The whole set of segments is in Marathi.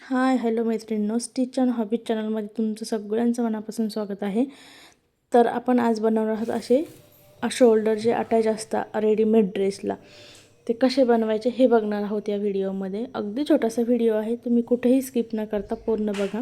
हाय हॅलो मैत्रिणींनो स्टिच अँड हॉबीज चॅनलमध्ये तुमचं सगळ्यांचं मनापासून स्वागत आहे. तर आपण आज बनवणार आहोत असे शोल्डर जे अटॅच असतात रेडीमेड ड्रेसला ते कसे बनवायचे हे बघणार आहोत या व्हिडिओमध्ये अगदी छोटासा व्हिडिओ आहे तुम्ही कुठेही स्किप न करता पूर्ण बघा.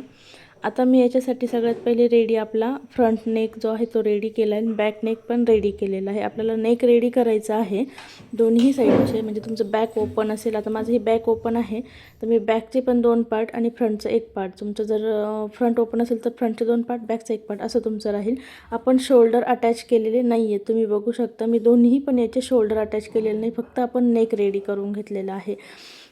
आता मी याच्यासाठी सगळ्यात पहिले रेडी आपला फ्रंट नेक जो आहे तो रेडी केला आहे. आणि बॅक नेक पण रेडी केलेला आहे. आपल्याला नेक रेडी करायचा आहे. दोन्ही साईडचे म्हणजे तुमचं बॅक ओपन असेल. आता माझं हे बॅक ओपन आहे. तर मी बॅकचे पण दोन पार्ट आणि फ्रंटचं एक पार्ट तुमचं जर फ्रंट ओपन असेल तर फ्रंटचे दोन पार्ट बॅकचं एक पार्ट असं तुमचं राहील. आपण शोल्डर अटॅच केलेले नाही आहे तुम्ही बघू शकता. मी दोन्ही पण याचे शोल्डर अटॅच केलेले नाही. फक्त आपण नेक रेडी करून घेतलेलं आहे.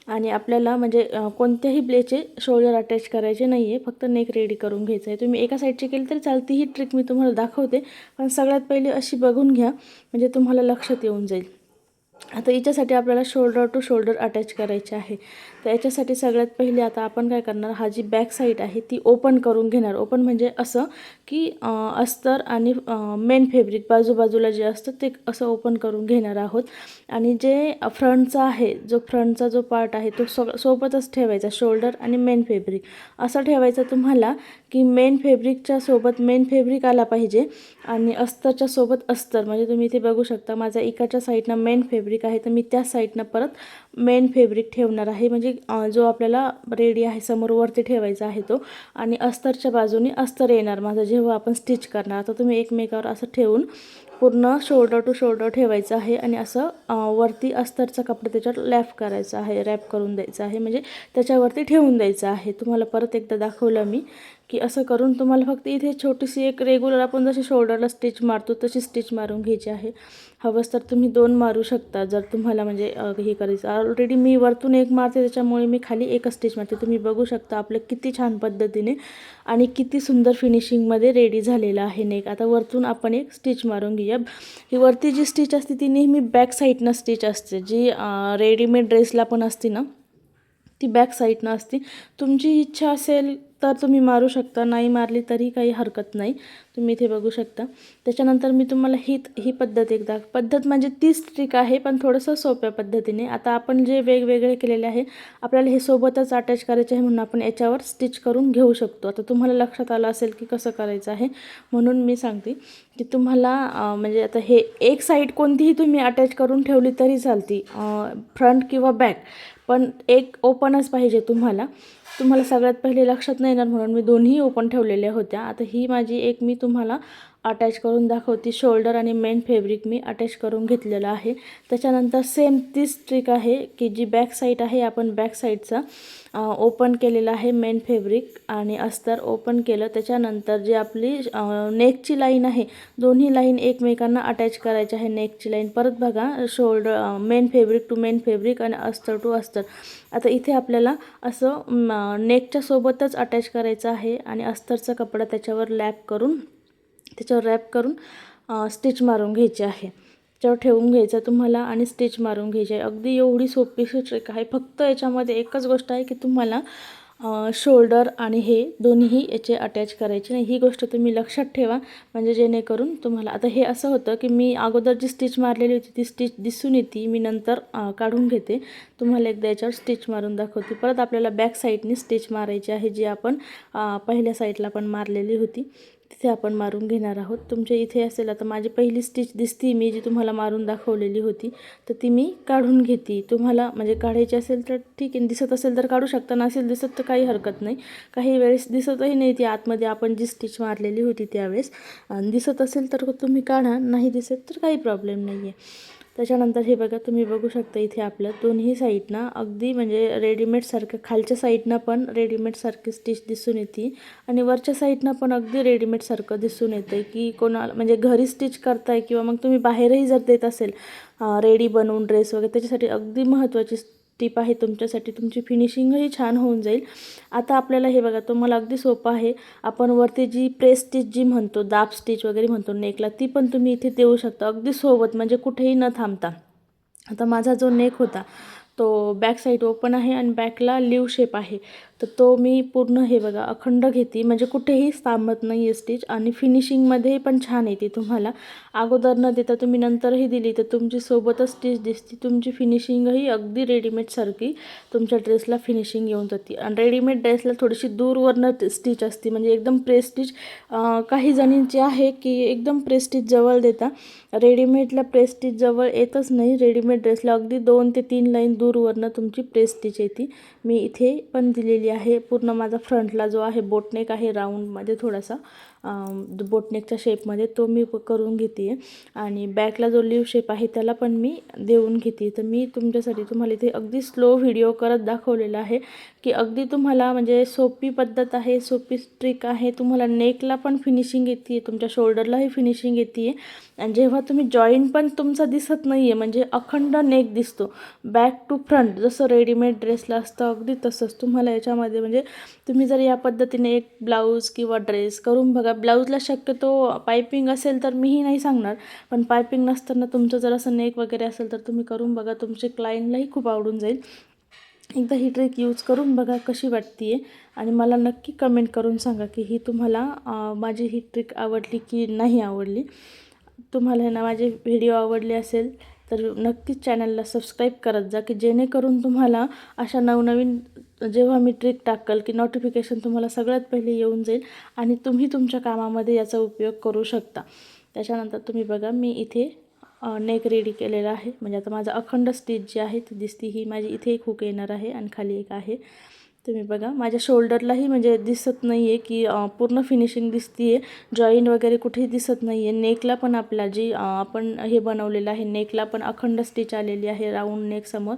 आणि आपल्याला म्हणजे कोणत्याही ब्लेचे शोल्डर अटॅच करायचे नाही आहे फक्त नेक रेडी करून घ्यायचं आहे तुम्ही एका साईडची केली तरी चालते. ही ट्रिक मी तुम्हाला दाखवते. पण सगळ्यात पहिले अशी बघून घ्या. म्हणजे तुम्हाला लक्षात येऊन जाईल. आता याच्यासाठी आपल्याला शोल्डर टू शोल्डर अटॅच करायचे आहे. तर याच्यासाठी सगळ्यात पहिले आता आपण काय करणार हा जी बॅक साईड आहे ती ओपन करून घेणार. ओपन म्हणजे असं की अस्तर आणि मेन फेब्रिक बाजूबाजूला जे असतं ते असं ओपन करून घेणार आहोत. आणि जे फ्रंटचा आहे जो फ्रंटचा जो पार्ट आहे तो सग सोबतच ठेवायचा शोल्डर आणि मेन फेब्रिक असं ठेवायचं तुम्हाला की मेन फेब्रिकच्या सोबत मेन फेब्रिक आला पाहिजे आणि अस्तरच्या सोबत अस्तर. म्हणजे तुम्ही इथे बघू शकता माझ्या इकडच्या साईडनं मेन फेब्रिक आहे तर मी त्या साईडनं परत मेन फेब्रिक ठेवणार आहे. म्हणजे जो आपल्याला रेडी आहे समोर वरती ठेवायचा आहे तो. आणि अस्तरच्या बाजूने अस्तर येणार. माझं जेव्हा आपण स्टिच करणार तर तुम्ही एकमेकावर असं ठेवून पूर्ण शोल्डर टू शोल्डर ठेवायचं आहे आणि असं वरती अस्तरचा कपडा त्याच्यावर लॅप करायचा आहे रॅप करून द्यायचा आहे. म्हणजे त्याच्यावरती ठेवून द्यायचं आहे. तुम्हाला परत एकदा दाखवलं मी की असं करून तुम्हाला फक्त इथे छोटीशी एक रेग्युलर आपण जशी शोल्डरला स्टिच मारतो तशी स्टिच मारून घ्यायची आहे. हवंच तर तुम्ही दोन मारू शकता जर तुम्हाला म्हणजे हे करायचं. ऑलरेडी मी वरतून एक मारते त्याच्यामुळे मी खाली एकच स्टिच मारते. तुम्ही बघू शकता आपलं किती छान पद्धतीने आणि किती सुंदर फिनिशिंगमध्ये रेडी झालेलं आहे नेक. आता वरतून आपण एक स्टिच मारून घेऊया ही वरती जी स्टिच असते ती नेहमी बॅक साईडनं स्टिच असते. जी रेडीमेड ड्रेसला पण असते ना. ती बॅक साईडनं असते. तुमची इच्छा असेल तर तुम्ही मारू शकता नाही मारली तरी काही हरकत नाही. तुम्ही इथे बघू शकता. त्याच्यानंतर मी तुम्हाला ही ही पद्धत एकदा पद्धत म्हणजे तीच ट्रिक आहे पण थोडंसं सोप्या पद्धतीने. आता आपण जे वेगवेगळे केलेले आहे आपल्याला हे सोबतच अटॅच करायचे आहे म्हणून आपण याच्यावर स्टिच करून घेऊ शकतो. आता तुम्हाला लक्षात आलं असेल की कसं करायचं आहे म्हणून मी सांगते की तुम्हाला म्हणजे आता हे एक साईड कोणतीही तुम्ही अटॅच करून ठेवली तरी चालती फ्रंट किंवा बॅक पण एक ओपनच पाहिजे तुम्हाला. तुम्हाला सगळ्यात पहिले लक्षात नाही येणार म्हणून मी दोन्ही ओपन ठेवलेल्या होत्या. आता ही माझी एक मी तुम्हाला अटॅच करून दाखवते. शोल्डर आणि मेन फेब्रिक मी अटॅच करून घेतलेलं आहे. त्याच्यानंतर सेम तीच ट्रिक आहे की जी बॅक साईड आहे आपण बॅक साईडचा ओपन केलेला आहे मेन फेब्रिक आणि अस्तर ओपन केलं. त्याच्यानंतर जी आपली नेकची लाईन आहे दोन्ही लाईन एकमेकांना अटॅच करायची आहे नेकची लाईन परत बघा shoulder main fabric to main fabric आणि अस्तर टू अस्तर. आता इथे आपल्याला असं नेकच्या सोबतच अटॅच करायचं आहे आणि अस्तरचा कपडा त्याच्यावर लॅप करून त्याच्यावर रॅप करून स्टिच मारून घ्यायची आहे. त्याच्यावर ठेवून घ्यायचं तुम्हाला आणि स्टिच मारून घ्यायची आहे. अगदी एवढी सोपीशी ट्रिक आहे. फक्त याच्यामध्ये एकच गोष्ट आहे की तुम्हाला शोल्डर आणि हे दोन्हीही याचे अटॅच करायचे नाही. ही गोष्ट तुम्ही लक्षात ठेवा. म्हणजे जेणेकरून तुम्हाला आता हे असं होतं की मी अगोदर जी स्टिच मारलेली होती ती स्टिच दिसून येते. मी नंतर काढून घेते. तुम्हाला एकदा याच्यावर स्टिच मारून दाखवते. परत आपल्याला बॅक साईडने स्टिच मारायची आहे जी आपण पहिल्या साईडला पण मारलेली होती. तिथे आपण मारून घेणार आहोत. तुमच्या इथे असेल आता माझी पहिली स्टिच दिसती मी जी तुम्हाला मारून दाखवलेली होती. तर ती मी काढून घेते. तुम्हाला म्हणजे काढायची असेल तर ठीक आहे. दिसत असेल तर काढू शकता नसेल दिसत तर काही हरकत नाही. काही वेळेस दिसतही नाही ती आतमध्ये. आपण जी स्टिच मारलेली होती त्यावेळेस दिसत असेल तर तुम्ही काढा. नाही दिसत तर काही प्रॉब्लेम नाही आहे त्याच्यानंतर हे बघा तुम्ही बघू शकता इथे आपलं दोन्ही साईडनं अगदी म्हणजे रेडीमेडसारखं खालच्या साईडनं पण रेडीमेडसारखी स्टिच दिसून येते आणि वरच्या साईडनं पण अगदी रेडीमेडसारखं दिसून येतं की कोणाला म्हणजे घरी स्टिच करताय किंवा मग तुम्ही बाहेरही जर देत असेल रेडी बनवून ड्रेस वगैरे त्याच्यासाठी अगदी महत्त्वाची टिप आहे तुमच्यासाठी. तुमची फिनिशिंगही छान होऊन जाईल. आता आपल्याला हे बघा तुम्हाला अगदी सोपं आहे. आपण वरती जी प्रेस स्टिच जी म्हणतो दाब स्टिच वगैरे म्हणतो नेकला ती पण तुम्ही इथे देऊ शकता. अगदी सोबत म्हणजे कुठेही न थांबता. आता माझा जो नेक होता तो बॅक साईड ओपन आहे आणि बॅकला लिव शेप आहे. तर तो मी पूर्ण हे बघा अखंड घेते. म्हणजे कुठेही थांबत नाही आहे स्टिच आणि फिनिशिंगमध्ये पण छान येते तुम्हाला. अगोदर न देता तुम्ही नंतरही दिली तर तुमची सोबतच स्टिच दिसते. तुमची फिनिशिंगही अगदी रेडीमेडसारखी तुमच्या ड्रेसला फिनिशिंग येऊन जाते. आणि रेडीमेड ड्रेसला थोडीशी दूरवरनं स्टिच असते. म्हणजे एकदम प्रेस स्टिच काही जणींची आहे की एकदम प्रेस स्टिच जवळ देता. रेडीमेडला प्रेस स्टिच जवळ येतच नाही. रेडीमेड ड्रेसला अगदी दोन ते तीन लाईन दूरवरनं तुमची प्रेस स्टिच येते. मी इथे पण दिलेली आहे. पूर्ण माझा फ्रंटला जो आहे बोटनेक आहे राऊंडमध्ये थोडासा. बोटनेकच्या शेपमध्ये तो मी करून घेते आणि बॅकला जो लिव्ह शेप आहे त्याला पण मी देऊन घेते तर मी तुमच्यासाठी तुम्हाला इथे अगदी स्लो व्हिडिओ करत दाखवलेला आहे की अगदी तुम्हाला म्हणजे सोपी पद्धत आहे सोपी ट्रिक आहे. तुम्हाला नेकला पण फिनिशिंग येते तुमच्या शोल्डरलाही फिनिशिंग येते आणि जेव्हा तुम्ही जॉईंट पण तुमचा दिसत नाही आहे म्हणजे अखंड नेक दिसतो. बॅक टू फ्रंट जसं रेडीमेड ड्रेसला असतं अगदी तसंच. तुम्हाला याच्यामध्ये म्हणजे तुम्ही जर या पद्धतीने एक ब्लाऊज किंवा ड्रेस करून बघा ब्लाऊजला शक्यतो पायपिंग असेल तर मीही नाही सांगणार पण पायपिंग नसताना तुमचं जर असं नेक वगैरे असेल तर तुम्ही करून बघा तुमचे क्लायंटलाही खूप आवडून जाईल. एकदा ही ट्रिक यूज करून बघा कशी वाटते आहे आणि मला नक्की कमेंट करून सांगा की ही तुम्हाला माझी ही ट्रिक आवडली की नाही आवडली. तुम्हाला ना माझे व्हिडिओ आवडले असेल तर नक्कीच चॅनलला सबस्क्राईब करत जा की जेणेकरून तुम्हाला अशा नवनवीन जेव्हा मी ट्रिक टाकल की नोटिफिकेशन तुम्हाला सगळ्यात पहिले येऊन जाईल आणि तुम्ही तुमच्या कामामध्ये याचा उपयोग करू शकता. त्याच्यानंतर तुम्ही बघा मी इथे नेक रेडी केलेला आहे. म्हणजे आता माझा अखंड स्टिच जी आहे ती दिसती ही माझी इथे एक हुक येणार आहे आणि खाली एक आहे. तुम्ही बघा. माझ्या शोल्डरलाही म्हणजे दिसत नाही आहे की पूर्ण फिनिशिंग दिसती आहे जॉईंट वगैरे कुठेही दिसत नाही आहे नेकला पण आपला जी आपण हे बनवलेलं आहे नेकला पण अखंड स्टिच आलेली आहे राऊंड नेकसमोर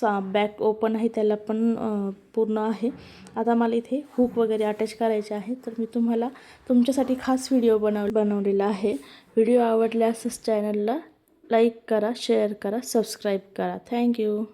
सा बॅक ओपन आहे त्याला पण पूर्ण आहे. आता मला इथे हुक वगैरे अटॅच करायचे आहे. तर मी तुम्हाला तुमच्यासाठी खास व्हिडिओ बनव बनवलेला आहे. व्हिडिओ आवडल्यासच चॅनलला लाईक करा शेअर करा सबस्क्राईब करा. थँक्यू